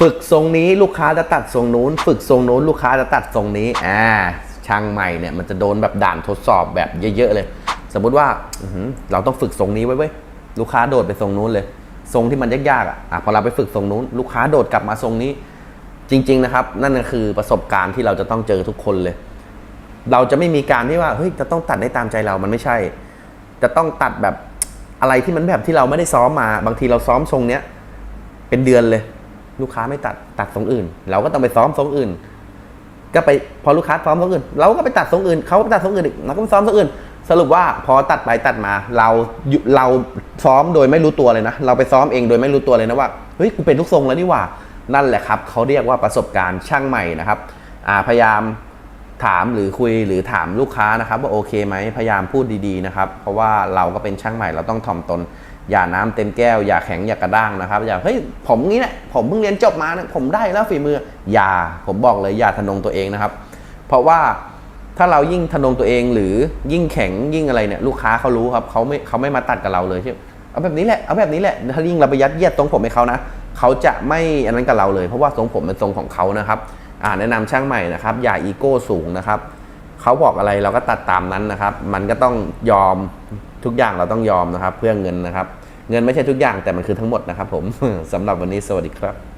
ฝึกทรงนี้ลูกค้าจะตัดทรงนู้น ฝึกทรงนู้นลูกค้าจะตัดทรงนี้อ่าช่างใหม่เนี่ยมันจะโดนแบบด่านทดสอบแบบเยอะๆเลย สมมุติว่าเราต้องฝึกทรงนี้ไว้เว้ยลูกค้าโดดไปทรงนู้นเลย ทรงที่มันยากๆอะอะพอเราไปฝึกทรงนู้น ลูกค้าโดดกลับมาทรงนี้ จริง ๆนะครับ นั่นก็คือประสบการณ์ที่เราจะต้องเจอทุกคนเลย เราจะไม่มีการที่ว่าเฮ้ยจะต้องตัดได้ตามใจเรามันไม่ใช่ จะต้องตัดแบบอะไรที่มันแบบที่เราไม่ได้ซ้อมมา บางทีเราซ้อมทรงเนี้ยเป็นเดือนเลย ลูกค้าไม่ตัดตัดทรงอื่น เราก็ต้องไปซ้อมทรงอื่น ก็ไปพอลูกค้าซ้อมทรงอื่น เราก็ไปตัดทรงอื่นเขาก็ไปตัดทรงอื่นอีกเราก็ไปซ้อมทรงอื่น สรุปว่าพอตัดไปตัดมา เราเราซ้อมโดยไม่รู้ตัวเลยนะ เราไปซ้อมเองโดยไม่รู้ตัวเลยนะว่าเฮ้ยกูเป็นทุกทรงแล้วนี่หว่านั่นแหละครับเขาเรียกว่าประสบการณ์ช่างใหม่นะครับพยายาม ถามหรือคุยหรือถามลูกค้านะครับว่าโอเคไหมพยายามพูดดีๆนะครับ เพราะว่าเราก็เป็นช่างใหม่เราต้องถ่อมตน อย่าน้ำเต็มแก้ว อย่าแข็งอย่ากระด้างนะครับ อย่าเฮ้ยผมงี้แหละผมเพิ่งเรียนจบมานะผมได้แล้วฝีมือ อย่าผมบอกเลยอย่าทะนงตัวเองนะครับ เพราะว่าถ้าเรายิ่งทะนงตัวเองหรือยิ่งแข็งยิ่งอะไรเนี่ยลูกค้าเขารู้ครับเขาไม่เขาไม่มาตัดกับเราเลยใช่เอาแบบนี้แหละเอาแบบนี้แหละถ้ายิ่งเราไปยัดเยียดทรงผมให้เขานะเขาจะไม่อันนั้นกับเราเลย เพราะว่าทรงผมเป็นทรงของเขานะครับ อ่าแนะนำช่างใหม่นะครับ อย่าอีโก้สูงนะครับเขาบอกอะไรเราก็ตัดตามนั้นนะครับ มันก็ต้องยอมทุกอย่างเราต้องยอมนะครับ เพื่อเงินนะครับ เงินไม่ใช่ทุกอย่างแต่มันคือทั้งหมดนะครับ ผมสำหรับวันนี้สวัสดีครับ